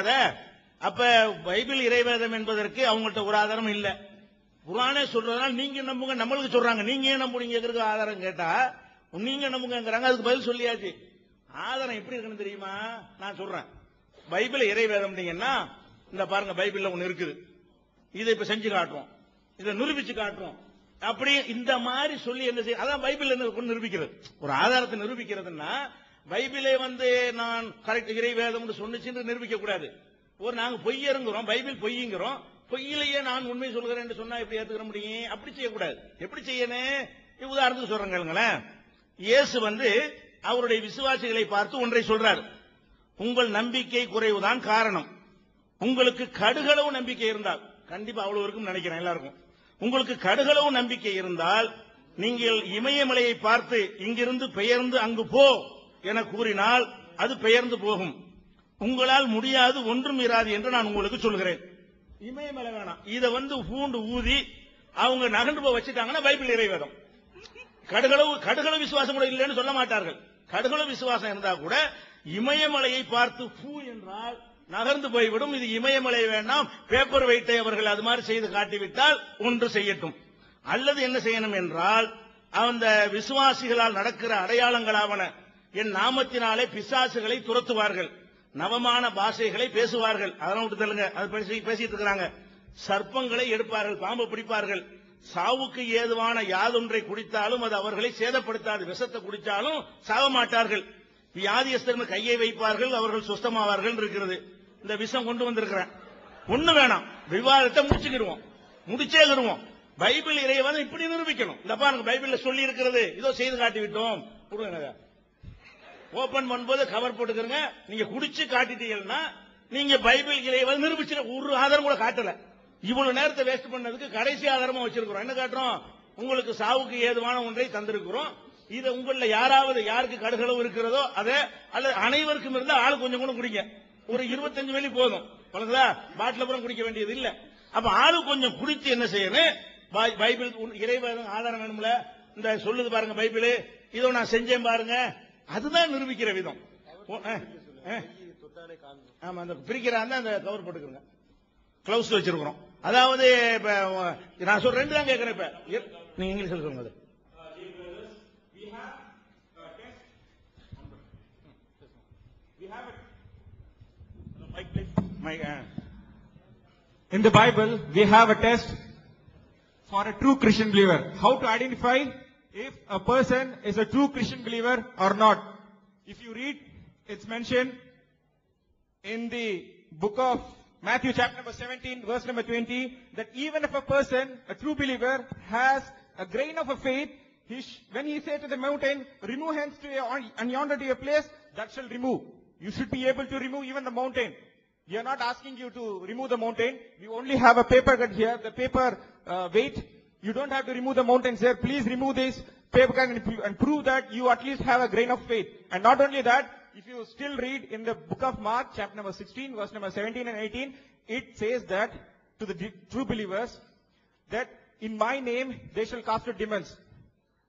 அத அப்ப பைபிள் இறைவேதம் என்பதற்கு அவங்கள்ட்ட ஒரு ஆதாரம் இல்ல. புராணே சொல்றதுனால நீங்க நம்புங்க? நம்மளுக்கு சொல்றாங்க. நீங்க ஏன் நம்புறீங்கிறதுக்கு ஆதாரம் கேட்டா நீங்க நம்புங்கிறாங்க அதுக்கு பதில் சொல்லியாச்சு. ஆதாரம் எப்படி இருக்குன்னு தெரியுமா? நான் சொல்றேன். பைபிள் இறைவேதம் இந்த பாருங்க பைபிள்ல ஒண்ணு இருக்குது. இதை இப்ப செஞ்சு காட்டுறோம். இதை நிரூபிச்சு காட்டுறோம். அப்படி இந்த மாதிரி சொல்லி என்ன செய்ய அதான் பைபிள் என்ன நிரூபிக்கிறது. ஒரு ஆதாரத்தை நிரூபிக்கிறதுன்னா பைபிளை வந்து நான் கரெக்ட் இறை வேதம் சொன்னுச்சுன்னு நிரூபிக்க கூடாது. ஒரு நாங்க பொய்யருங்கிறோம் பைபிள் பொய்யுங்கிறோம் பொய்யிலேயே நான் உண்மை சொல்கிறேன் என்று சொன்னா எப்படி ஏத்துக்கிற முடியும்? அப்படி செய்யக்கூடாது. எப்படி செய்யணும் உதாரணத்துக்கு சொல்றேன் இயேசு வந்து அவருடைய விசுவாசிகளை பார்த்து ஒன்றை சொல்றாரு. உங்கள் நம்பிக்கை குறைவுதான் காரணம். உங்களுக்கு கடுகளவு நம்பிக்கை இருந்தால் கண்டிப்பா அவ்வளவு இருக்கும் நினைக்கிறேன் எல்லாருக்கும். உங்களுக்கு கடுகளவு நம்பிக்கை இருந்தால் நீங்கள் இமயமலையை பார்த்து இங்கிருந்து பெயர்ந்து அங்கு போ. என கூறினால் அது பெயர்ந்து போகும். உங்களால் முடியாது ஒன்றும் இராது என்று நான் உங்களுக்கு சொல்கிறேன். இமயமலை வேணாம். இதை வந்து பூண்டு ஊதி அவங்க நகர்ந்து போய் வச்சுட்டாங்கன்னா பைபிள் இறைவேதம். கடுகளவு கடுகளவு விசுவாசம் கூட இல்லைன்னு சொல்ல மாட்டார்கள். கடுகள விசுவாசம் இருந்தா கூட இமயமலையை பார்த்து பூ என்றால் நகர்ந்து போய்விடும். இது இமயமலை வேண்டாம். பேப்பர் வெயிட்டை அவர்கள் அது மாதிரி செய்து காட்டிவிட்டால் ஒன்று செய்யட்டும். அல்லது என்ன செய்யணும் என்றால் அந்த விசுவாசிகளால் நடக்கிற அடையாளங்களாவன என் நாமத்தினாலே பிசாசுகளை துரத்துவார்கள். நவமான பாஷைகளை பேசுவார்கள். அதெல்லாம் விட்டு தள்ளுங்க. அது பேசி- பேசிட்டு இருக்கிறாங்க. சர்ப்பங்களை எடுப்பார்கள் பாம்பு பிடிப்பார்கள். சாவுக்கு ஏதுவான யாதொன்றை குடித்தாலும் அது அவர்களை சேதப்படுத்தாது. விஷத்தை குடித்தாலும் சாக மாட்டார்கள். வியாதியஸ்தர்கள் கையை வைப்பார்கள் அவர்கள் சுஸ்தமாவார்கள் இருக்கிறது. இந்த விஷம் கொண்டு வந்திருக்கிறேன். ஒண்ணு வேணாம். விவாதத்தை முடிச்சுக்கிடுவோம். முடிச்சேகிடுவோம் பைபிள் இறைவன் இப்படி நிரூபிக்கணும். இந்த பாருங்க பைபிள்ல சொல்லி இருக்கிறது. இதோ செய்து காட்டி விட்டோம் கொடுங்க ஓபன் பண்ணும்போது கவர் போட்டுக்கிறங்க நீங்க குடிச்சு காட்டிட்டீங்கன்னா நீங்க பைபிள் இறைவன் நிரூபிச்சு ஒரு ஆதாரம் கூட காட்டல. இவ்வளவு நேரத்தை வேஸ்ட் பண்ணதுக்கு கடைசி ஆதாரமா வச்சிருக்கிறோம். என்ன காட்டுறோம்? உங்களுக்கு சாவுக்கு ஏதுவான ஒன்றை தந்திருக்கிறோம். இதை உங்கள யாராவது யாருக்கு கடுகளவு இருக்கிறதோ அதை அல்லது அனைவருக்கும் இருந்தா ஆள் கொஞ்சம் கூட குடிங்க. ஒரு இருபத்தஞ்சு மில்லி போதும். பழகுதா பாட்டில அப்புறம் குடிக்க வேண்டியது இல்ல. அப்ப ஆளு கொஞ்சம் குடித்து என்ன செய்யணும்? பை- பைபிள் இறைவன் ஆதாரம் வேணும்ல? இந்த சொல்லுது பாருங்க பைபிள். இதோ நான் செஞ்சேன் பாருங்க. அதுதான் நிரூபிக்கிற விதம். ஆமா அந்த பிரிக்கிற அந்த அந்த கவர் போட்டுக்கிறோங்க. கிளவுஸ் வச்சிருக்கிறோம். அதாவது இப்ப நான் சொல்ற ரெண்டு தான் கேட்கிறேன் இப்ப. நீங்க இங்கிலீஷ்ல சொல்லுங்க அது In the Bible, we have a test for a true Christian believer. How to identify if a person is a true Christian believer or not. If you read, it's mentioned in the book of Matthew chapter number 17 verse number 20 that even if a person, a true believer, has a grain of a faith, he when he say to the mountain, remove hence to a, and yonder to a place, that shall remove. You should be able to remove even the mountain. We are not asking you to remove the mountain. We only have a paper cut here, the paper uh, weight. You don't have to remove the mountains here. Please remove this paper and, and prove that you at least have a grain of faith. And not only that, if you still read in the book of Mark, chapter number 16, verse number 17 and 18, it says that to the true believers, that in my name they shall cast out demons.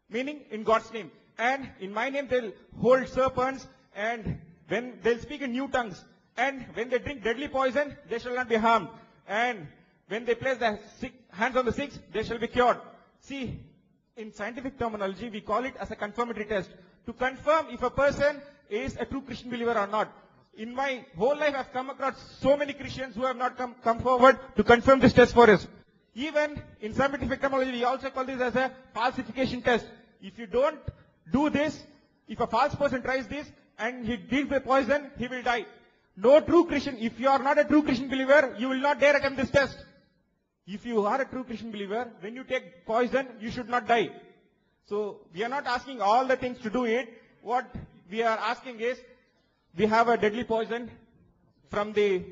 Meaning in God's name. And in my name they'll hold serpents and when they'll speak in new tongues. And when they drink deadly poison, they shall not be harmed. And when they place the sick, hands on the sick, they shall be cured. See, in scientific terminology, we call it as a confirmatory test. To confirm if a person is a true Christian believer or not. In my whole life, I've come across so many Christians who have not come, come forward to confirm this test for us. Even in scientific terminology, we also call this as a falsification test. If you don't do this, if a false person tries this and he drinks the poison, he will die. No true Christian, if you are not a true Christian believer, you will not dare attempt this test. If you are a true Christian believer, when you take poison, you should not die. So we are not asking all the things to do it. What we are asking is, we have a deadly poison from the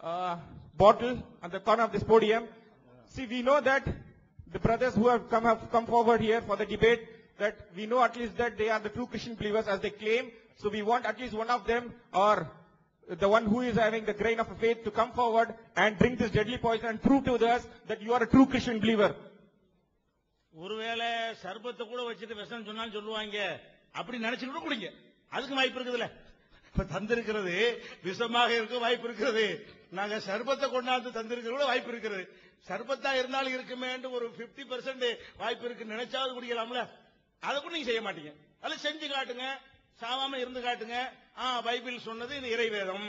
uh, bottle at the corner of this podium. See, we know that the brothers who have come have come forward here for the debate, that we know at least that they are the true Christian believers as they claim. So we want at least one of them or the one who is having the grain of faith to come forward and drink this deadly poison and prove to us that you are a true Christian believer. ஒருவேளை சர்பத்தை கூட வச்சுட்டு விஷம் சொன்னாலும் சொல்லுவாங்க. அப்படி நினைச்சு கூட குடிங்க. அதுக்கு வாய்ப்பு இருக்குதுல்ல. இப்ப தந்திருக்கிறது விஷமாக இருக்க வாய்ப்பு இருக்கிறது நாங்க சர்பத்தை கொண்டாந்து தந்திருக்கிறது கூட வாய்ப்பு இருக்கிறது சர்பத்தா இருந்தாலும் இருக்குமே ஒரு 50% பெர்சென்ட் வாய்ப்பு இருக்கு நினைச்சாவது குடிக்கலாம்ல. அதை கூட நீங்க செய்ய மாட்டீங்க. அதை செஞ்சு காட்டுங்க. சாவாம இருந்து காட்டுங்க. ஆ பைபிள் சொன்னது இது இறைவேதம்.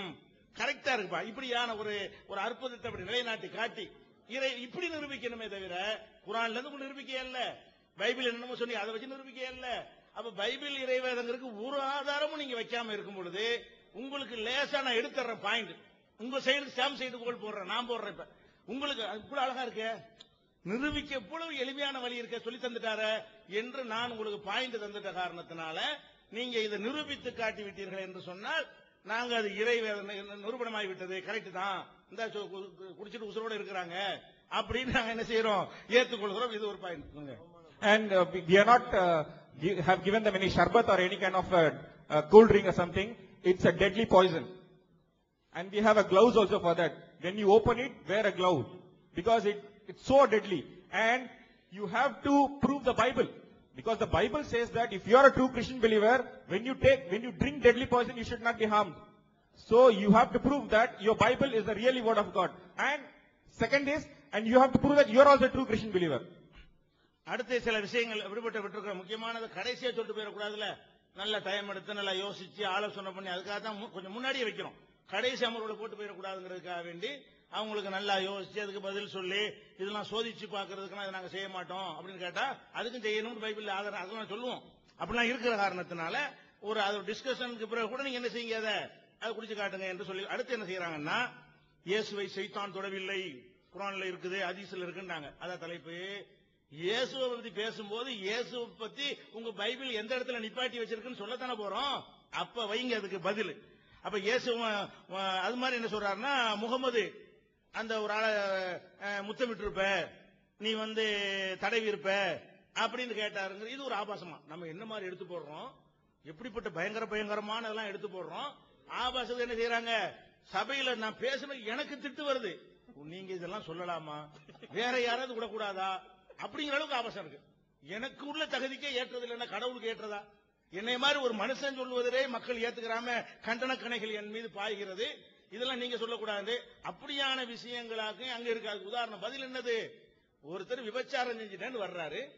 கரெக்டா இருக்குப்பா. இப்படியான ஒரு ஒரு அற்புதத்தை அப்படி நிலைநாட்டி காட்டி இறை இப்படி நிரூபிக்கணுமே தவிர குரான்ல இருந்து நிரூபிக்க இல்ல பைபிள் என்னமோ சொல்லி அதை வச்சு நிரூபிக்க இல்ல அப்ப பைபிள் இறைவேதங்களுக்கு ஒரு ஆதாரமும் நீங்க வைக்காம இருக்கும் பொழுது உங்களுக்கு லேசா நான் எடுத்துறேன் பாயிண்ட். உங்க சைடு சாம் செய்து கோல் போடுறேன் நான் போடுறேன் இப்ப. உங்களுக்கு இவ்வளவு அழகா இருக்க. நிரூபிக்க இவ்வளவு எளிமையான வழி இருக்க சொல்லி தந்துட்டார என்று நான் உங்களுக்கு பாயிண்ட் தந்துட்ட காரணத்தினால நீங்க இதை நிரூபித்து காட்டி விட்டீர்கள் என்று சொன்னால் நாங்க அது இறை நிரூபணமாகி விட்டது கரெக்ட் தான் இந்த குடிச்சிட்டு உசுரோட இருக்கிறாங்க அப்படின்னு நாங்க என்ன செய்யறோம் ஏத்துக்கொள்கிறோம் இது ஒரு point And uh, we we are not uh, gi- have given them any sharbat or any kind of uh, uh, cool drink or something. It's a deadly poison. And we have a gloves also for that. When you open it, wear a glove. Because it, it's so deadly. And you have to prove the Bible. Because the Bible says that if you are a true Christian believer, when you take, when you drink deadly poison, you should not be harmed. So you have to prove that your Bible is the really word of God. And second is, and you have to prove that you are also a true Christian believer. அடுத்து சில விஷயங்கள் விடுபட்டு விட்டுருக்கோம் முக்கியமானது கடைசியா சொல்லிட்டு போயிடக்கூடாதுல நல்ல time எடுத்து நல்லா யோசிச்சு ஆலோசனை பண்ணி அதுக்காக தான் கொஞ்சம் முன்னாடியே வைக்கிறோம் கடைசி அமர்வுல போட்டு போயிடக்கூடாதுங்கிறதுக்காக வேண்டி அவங்களுக்கு நல்லா யோசிச்சு அதுக்கு பதில் சொல்லி இதெல்லாம் சோதிச்சு பாக்குறதுக்கு இதை நாங்க செய்ய மாட்டோம் அப்படின்னு கேட்டா அதுக்கும் செய்யணும்னு பைபிள் ஆதாரம் அதெல்லாம் சொல்லுவோம். அப்படிலாம் இருக்கிற காரணத்தினால ஒரு அது டிஸ்கஷனுக்கு பிறகு கூட நீங்க என்ன செய்யுங்க அதை? அதை குடிச்சு காட்டுங்க என்று சொல்லி அடுத்து என்ன செய்யறாங்கன்னா இயேசுவை செய்தான் தொடவில்லை. குரான்ல இருக்குது அதிசல் இருக்குன்றாங்க. அதான் தலைப்பு. இயேசுவை பத்தி பேசும்போது இயேசுவை பத்தி உங்க பைபிள் எந்த இடத்துல நிப்பாட்டி வச்சிருக்குன்னு சொல்லத்தானே போறோம்? அப்ப வைங்க அதுக்கு பதில். அப்ப இயேசு அது மாதிரி என்ன சொல்றாருன்னா முகமது அந்த ஒரு ஆளை முத்தமிட்டு இருப்ப நீ வந்து தடவி இருப்ப அப்படின்னு கேட்டாருங்க இது ஒரு ஆபாசமா. நம்ம என்ன மாதிரி எடுத்து போடுறோம்? எப்படிப்பட்ட பயங்கர பயங்கரமானதெல்லாம் எடுத்து போடுறோம்? ஆபாசத்தை என்ன செய்யறாங்க சபையில நான் பேசணும் எனக்கு திட்டு வருது. நீங்க இதெல்லாம் சொல்லலாமா? வேற யாராவது விடக்கூடாதா? அப்படிங்கிற அளவுக்கு ஆபாசம் இருக்கு. எனக்கு உள்ள தகுதிக்கே ஏற்றது இல்லைன்னா கடவுளுக்கு ஏற்றதா? என்னை மாதிரி ஒரு மனுஷன் சொல்வதே மக்கள் ஏத்துக்கிறாம கண்டன கணைகள் என் மீது பாய்கிறது. இதெல்லாம் நீங்க சொல்லக்கூடாது. அப்படியான விஷயங்களாக அங்க இருக்காது. உதாரணம் பதில் என்னது? ஒருத்தர் விபச்சாரம் செஞ்சுட்டேன்னு வர்றாரு.